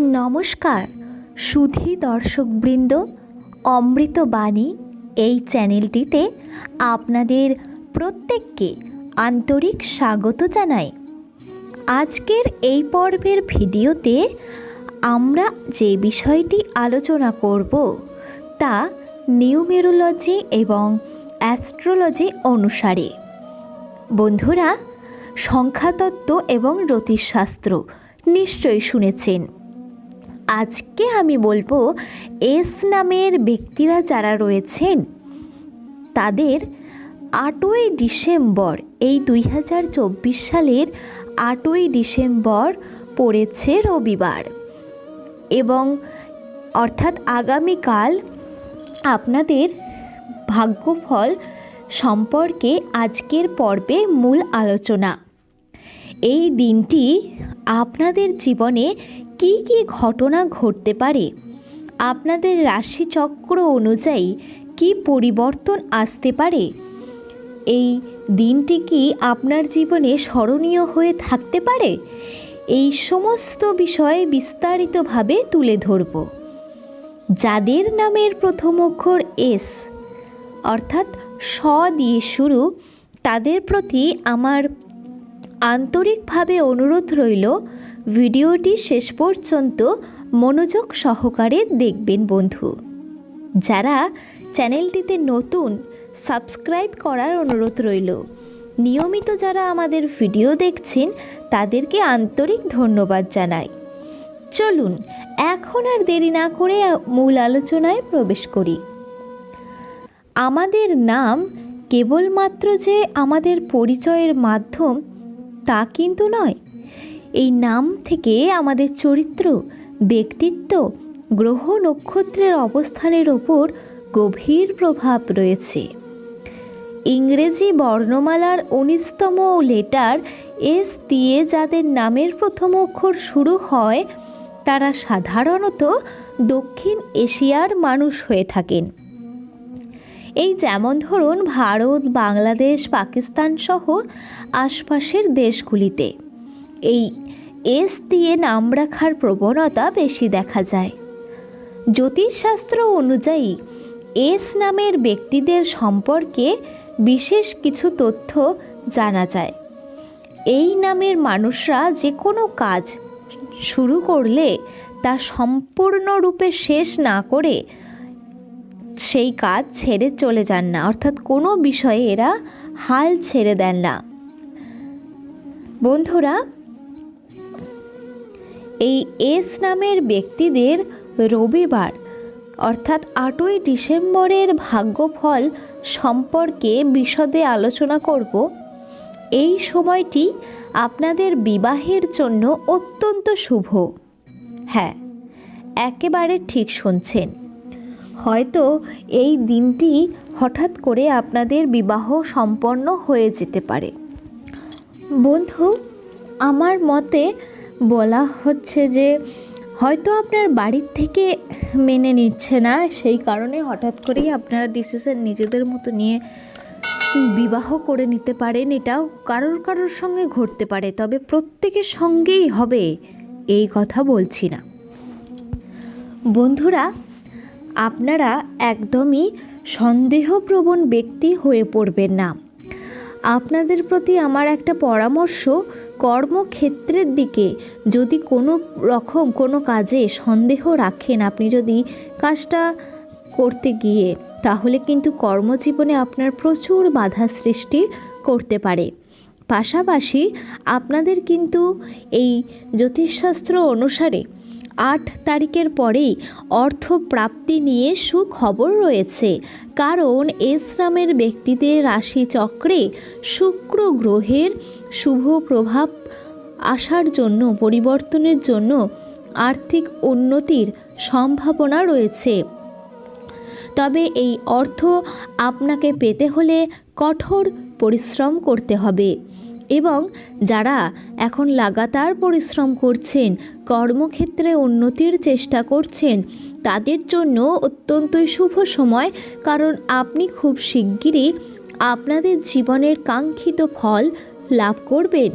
নমস্কার। সুধী দর্শকবৃন্দ অমৃতবাণী এই চ্যানেলটিতে আপনাদের প্রত্যেককে আন্তরিক স্বাগত জানাই। আজকের এই পর্বের ভিডিওতে আমরা যে বিষয়টি আলোচনা করব তা নিউমেরোলজি এবং অ্যাস্ট্রোলজি অনুসারে। বন্ধুরা, সংখ্যাতত্ত্ব এবং জ্যোতিষশাস্ত্র নিশ্চয়ই শুনেছেন। আজকে আমি বলব এস নামের ব্যক্তিরা যারা রয়েছেন, তাদের আটই ডিসেম্বর এই দুই হাজার চব্বিশ সালের আটই ডিসেম্বর পড়েছে রবিবার। এবং অর্থাৎ আগামীকাল আপনাদের ভাগ্যফল সম্পর্কে আজকের পর্বে মূল আলোচনা। এই দিনটি আপনাদের জীবনে কি কি ঘটনা ঘটতে পারে? আপনাদের রাশিচক্র অনুযায়ী কি পরিবর্তন আসতে পারে? এই দিনটি কি আপনার জীবনে স্মরণীয় হয়ে থাকতে পারে? এই সমস্ত বিষয়ে বিস্তারিতভাবে তুলে ধরব। যাদের নামের প্রথম অক্ষর এস, অর্থাৎ স দিয়ে শুরু, তাদের প্রতি আমার আন্তরিকভাবে অনুরোধ রইল ভিডিওটি শেষ পর্যন্ত মনোযোগ সহকারে দেখবেন, বন্ধু। যারা চ্যানেলটিতে নতুন, সাবস্ক্রাইব করার অনুরোধ রইল। নিয়মিত যারা আমাদের ভিডিও দেখছেন, তাদেরকে আন্তরিক ধন্যবাদ জানাই। চলুন, এখন আর দেরি না করে মূল আলোচনায় প্রবেশ করি। আমাদের নাম কেবলমাত্র যে আমাদের পরিচয়ের মাধ্যম, তা কিন্তু নয়। এই নাম থেকে আমাদের চরিত্র, ব্যক্তিত্ব, গ্রহ নক্ষত্রের অবস্থানের ওপর গভীর প্রভাব রয়েছে। ইংরেজি বর্ণমালার উনিশতম লেটার এস দিয়ে যাদের নামের প্রথম অক্ষর শুরু হয়, তারা সাধারণত দক্ষিণ এশিয়ার মানুষ হয়ে থাকেন। এই যেমন ধরুন ভারত, বাংলাদেশ পাকিস্তান সহ আশপাশের দেশগুলিতে। এই এস দিয়ে নাম রাখার প্রবণতা বেশি দেখা যায়। জ্যোতিষশাস্ত্র অনুযায়ী, এস নামের ব্যক্তিদের সম্পর্কে বিশেষ কিছু তথ্য জানা যায়। এই নামের মানুষরা যে কোনো কাজ শুরু করলে তা সম্পূর্ণরূপে শেষ না করে সেই কাজ ছেড়ে চলে যান না, অর্থাৎ কোনো বিষয়ে এরা হাল ছেড়ে দেন না। বন্ধুরা এই এস নামের ব্যক্তিদের রবিবার, অর্থাৎ আটই ডিসেম্বরের ভাগ্যফল সম্পর্কে বিশদে আলোচনা করব। এই সময়টি আপনাদের বিবাহের জন্য অত্যন্ত শুভ। হ্যাঁ একেবারে ঠিক শুনছেন। হয়তো এই দিনটি হঠাৎ করে আপনাদের বিবাহ সম্পন্ন হয়ে যেতে পারে। বন্ধু, আমার মতে বলা হচ্ছে যে হয়তো আপনার বাড়ির থেকে মেনে নিচ্ছে না। সেই কারণে হঠাৎ করেই আপনারা ডিসিশন নিজেদের মতো নিয়ে বিবাহ করে নিতে পারেন। এটাও কারোর কারোর সঙ্গে ঘটতে পারে, তবে প্রত্যেকের সঙ্গেই হবে এই কথা বলছি না। বন্ধুরা, আপনারা একদমই সন্দেহপ্রবণ ব্যক্তি হয়ে পড়বেন না। আপনাদের প্রতি আমার একটা পরামর্শ কর্মক্ষেত্রের দিকে যদি কোনো রকম কোনো কাজে সন্দেহ রাখেন, আপনি যদি কাজটা করতে গিয়ে, তাহলে কিন্তু কর্মজীবনে আপনার প্রচুর বাধা সৃষ্টি করতে পারে। পাশাপাশি আপনাদের কিন্তু এই জ্যোতিষশাস্ত্র অনুসারে আট তারিখের পরেই অর্থ প্রাপ্তি নিয়ে সুখবর রয়েছে। কারণ এস নামের ব্যক্তিদের রাশি চক্রে শুক্র গ্রহের শুভ প্রভাব আসার জন্য, পরিবর্তনের জন্য আর্থিক উন্নতির সম্ভাবনা রয়েছে। তবে এই অর্থ আপনাকে পেতে হলে কঠোর পরিশ্রম করতে হবে। এবং যারা এখন লাগাতার পরিশ্রম করছেন, কর্মক্ষেত্রে উন্নতির চেষ্টা করছেন, তাদের জন্য অত্যন্তই শুভ সময়। কারণ আপনি খুব শিগগিরই আপনাদের জীবনের কাঙ্ক্ষিত ফল লাভ করবেন।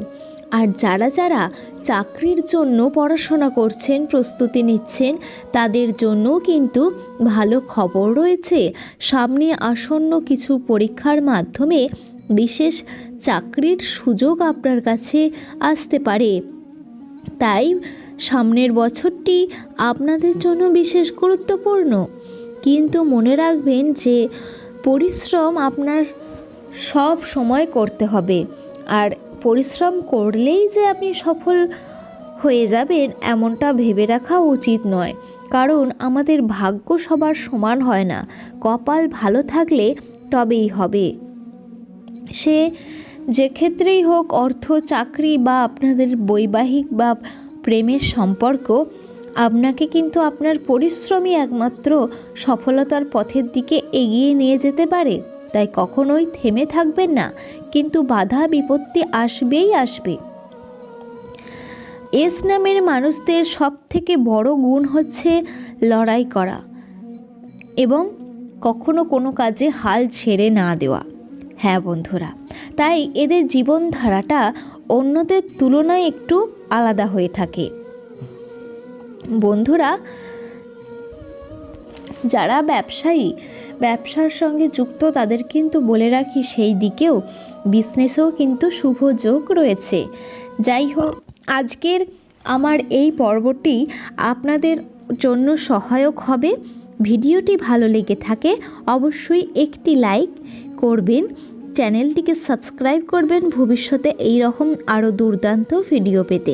আর যারা যারা চাকরির জন্য পড়াশোনা করছেন, প্রস্তুতি নিচ্ছেন, তাদের জন্য কিন্তু ভালো খবর রয়েছে। সামনে আসন্ন কিছু পরীক্ষার মাধ্যমে বিশেষ চাকরির সুযোগ আপনার কাছে আসতে পারে। তাই সামনের বছরটি আপনাদের জন্য বিশেষ গুরুত্বপূর্ণ। কিন্তু মনে রাখবেন যে পরিশ্রম আপনার সব সময় করতে হবে। আর পরিশ্রম করলেই যে আপনি সফল হয়ে যাবেন এমনটা ভেবে রাখা উচিত নয়। কারণ আমাদের ভাগ্য সবার সমান হয় না। কপাল ভালো থাকলে তবেই হবে। সে যে ক্ষেত্রেই হোক অর্থ, চাকরি বা আপনাদের বৈবাহিক বা প্রেমের সম্পর্ক, আপনাকে কিন্তু আপনার পরিশ্রমই একমাত্র সফলতার পথের দিকে এগিয়ে নিয়ে যেতে পারে। তাই কখনোই থেমে থাকবেন না, কিন্তু বাধা বিপত্তি আসবেই আসবে। এস নামের মানুষদের সব থেকে বড় গুণ হচ্ছে লড়াই করা এবং কখনো কোনো কাজে হাল ছেড়ে না দেওয়া। হ্যাঁ বন্ধুরা, তাই এদের জীবনধারাটা অন্যদের তুলনায় একটু আলাদা হয়ে থাকে। বন্ধুরা, যারা ব্যবসায়ী, ব্যবসার সঙ্গে যুক্ত তাদের কিন্তু বলে রাখি সেই দিকেও বিজনেসেও কিন্তু শুভ যোগ রয়েছে। যাই হোক, আজকের আমার এই পর্বটি আপনাদের জন্য সহায়ক হবে। ভিডিওটি ভালো লেগে থাকে, অবশ্যই একটি লাইক করবেন। চ্যানেলটিকে সাবস্ক্রাইব করবেন ভবিষ্যতে এই রকম আরও দুর্দান্ত ভিডিও পেতে।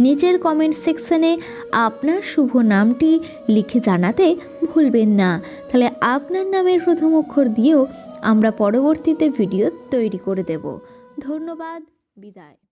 নিচের কমেন্ট সেকশনে আপনার শুভ নামটি লিখে জানাতে ভুলবেন না। তাহলে আপনার নামের প্রথম অক্ষর দিয়েও আমরা পরবর্তীতে ভিডিও তৈরি করে দেব। ধন্যবাদ, বিদায়।